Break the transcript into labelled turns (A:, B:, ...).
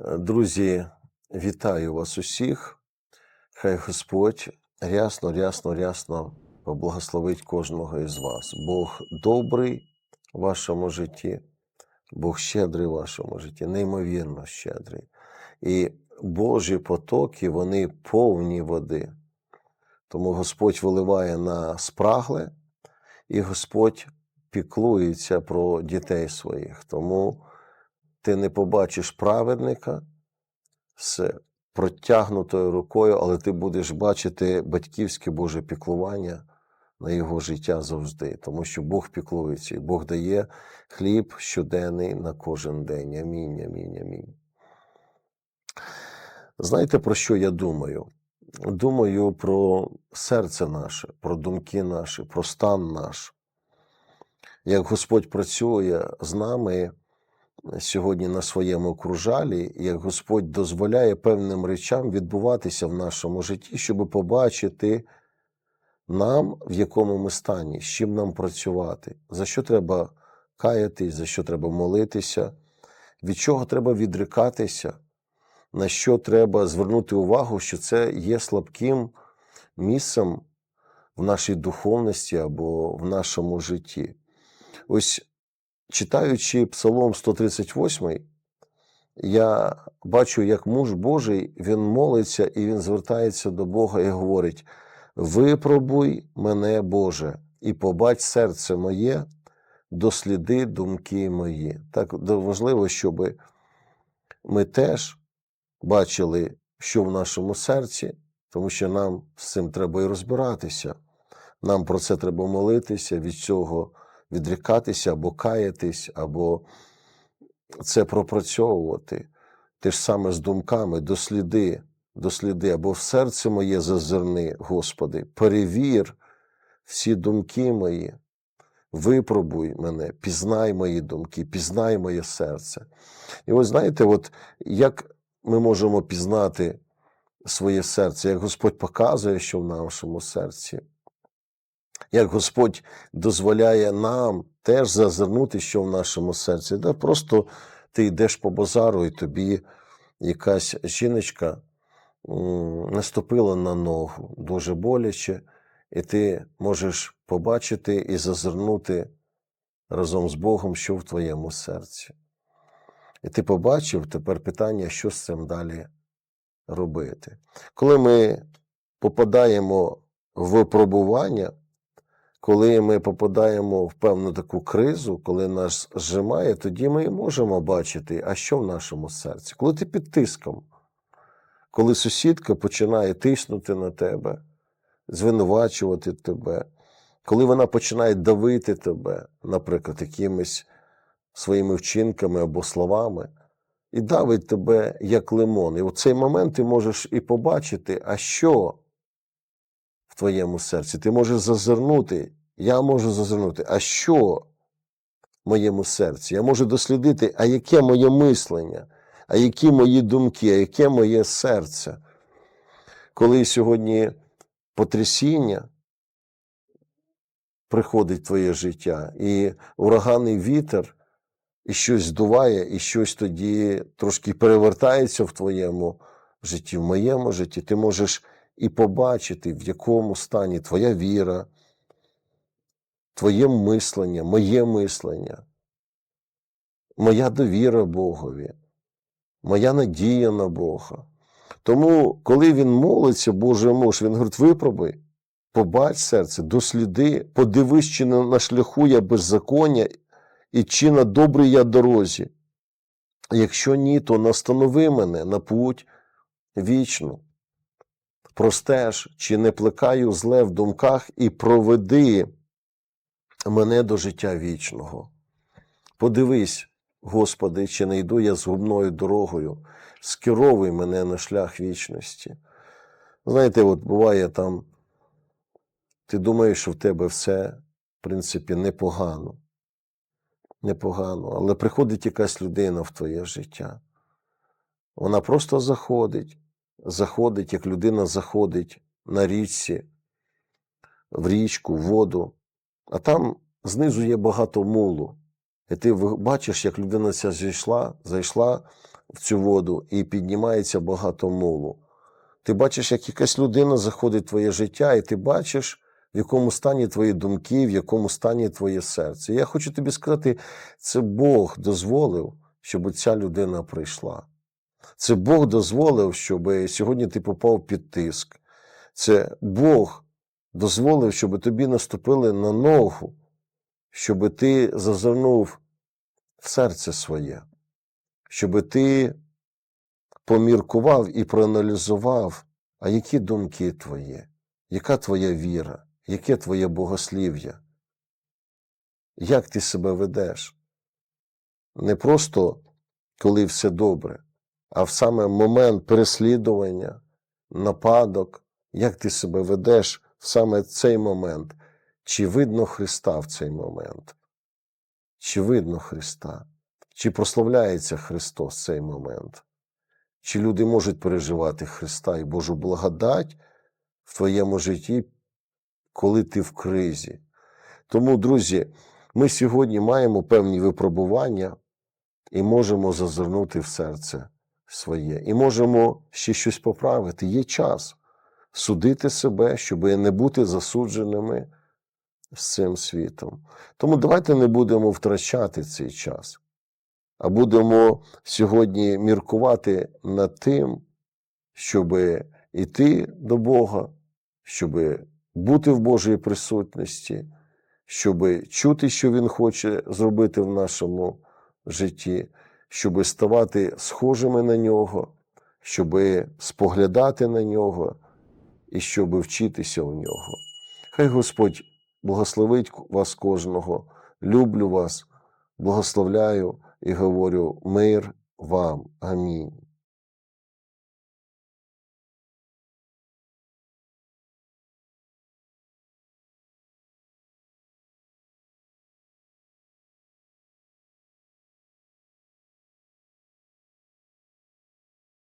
A: Друзі, вітаю вас усіх. Хай Господь рясно, рясно, рясно поблагословить кожного із вас. Бог добрий в вашому житті, Бог щедрий в вашому житті, неймовірно щедрий. І Божі потоки, вони повні води. Тому Господь виливає на спрагле, і Господь піклується про дітей своїх. Тому ти не побачиш праведника з протягнутою рукою, але ти будеш бачити батьківське Боже піклування на його життя завжди, тому що Бог піклується, і Бог дає хліб щоденний на кожен день. Амінь, амінь, амінь. Знаєте, про що я думаю? Думаю про серце наше, про думки наші, про стан наш. Як Господь працює з нами сьогодні на своєму кружалі, як Господь дозволяє певним речам відбуватися в нашому житті, щоб побачити нам, в якому ми стані, з чим нам працювати, за що треба каятись, за що треба молитися, від чого треба відрикатися, на що треба звернути увагу, що це є слабким місцем в нашій духовності або в нашому житті. Ось читаючи Псалом 138, я бачу, як муж Божий він молиться і він звертається до Бога і говорить: Випробуй мене, Боже, і побач серце моє, досліди думки мої. Так важливо, щоб ми теж бачили, що в нашому серці, тому що нам з цим треба і розбиратися. Нам про це треба молитися, від цього відрікатися або каятись, або це пропрацьовувати. Те ж саме з думками, досліди, досліди, або в серце моє зазирни, Господи, перевір всі думки мої, випробуй мене, пізнай мої думки, пізнай моє серце. І ось знаєте, от як ми можемо пізнати своє серце, як Господь показує, що в нашому серці як Господь дозволяє нам теж зазирнути, що в нашому серці. Да просто ти йдеш по базару, і тобі якась жіночка наступила на ногу дуже боляче, і ти можеш побачити і зазирнути разом з Богом, що в твоєму серці. І ти побачив тепер питання, що з цим далі робити. Коли ми попадаємо в випробування, коли ми попадаємо в певну таку кризу, коли нас зжимає, тоді ми і можемо бачити, а що в нашому серці. Коли ти під тиском, коли сусідка починає тиснути на тебе, звинувачувати тебе, коли вона починає давити тебе, наприклад, якимись своїми вчинками або словами, і давить тебе як лимон. І в цей момент ти можеш і побачити, а що твоєму серці. Ти можеш зазирнути, я можу зазирнути, а що в моєму серці? Я можу дослідити, а яке моє мислення, а які мої думки, а яке моє серце. Коли сьогодні потрясіння приходить в твоє життя, і ураганний вітер, і щось здуває, і щось тоді трошки перевертається в твоєму житті, в моєму житті, ти можеш і побачити, в якому стані твоя віра, твоє мислення, моє мислення, моя довіра Богові, моя надія на Бога. Тому, коли він молиться, Божий муж, він говорить: випробуй, побач серце, досліди, подивись, чи на шляху я беззаконня, і чи на добрій я дорозі. Якщо ні, то настанови мене на путь вічну простеж, чи не плекаю зле в думках, і проведи мене до життя вічного. Подивись, Господи, чи не йду я згубною дорогою, скеровуй мене на шлях вічності. Знаєте, от буває там, ти думаєш, що в тебе все, в принципі, непогано. Непогано, але приходить якась людина в твоє життя. Вона просто заходить, заходить, як людина заходить на річці, в річку, в воду, а там знизу є багато мулу. І ти бачиш, як людина ця зійшла, зайшла в цю воду і піднімається багато мулу. Ти бачиш, як якась людина заходить в твоє життя, і ти бачиш, в якому стані твої думки, в якому стані твоє серце. Я хочу тобі сказати, це Бог дозволив, щоб ця людина прийшла. Це Бог дозволив, щоб сьогодні ти попав під тиск. Це Бог дозволив, щоб тобі наступили на ногу, щоб ти зазирнув в серце своє, щоб ти поміркував і проаналізував, а які думки твої, яка твоя віра, яке твоє богослів'я, як ти себе ведеш. Не просто коли все добре, а в саме момент переслідування, нападок, як ти себе ведеш в саме цей момент, чи видно Христа в цей момент, чи видно Христа, чи прославляється Христос в цей момент, чи люди можуть переживати Христа і Божу благодать в твоєму житті, коли ти в кризі. Тому, друзі, ми сьогодні маємо певні випробування і можемо зазирнути в серце своє, і можемо ще щось поправити. Є час судити себе, щоб не бути засудженими з цим світом. Тому давайте не будемо втрачати цей час, а будемо сьогодні міркувати над тим, щоб іти до Бога, щоб бути в Божій присутності, щоб чути, що Він хоче зробити в нашому житті, щоб ставати схожими на нього, щоб споглядати на нього і щоб вчитися в нього. Хай Господь благословить вас кожного. Люблю вас, благословляю і говорю мир вам. Амінь.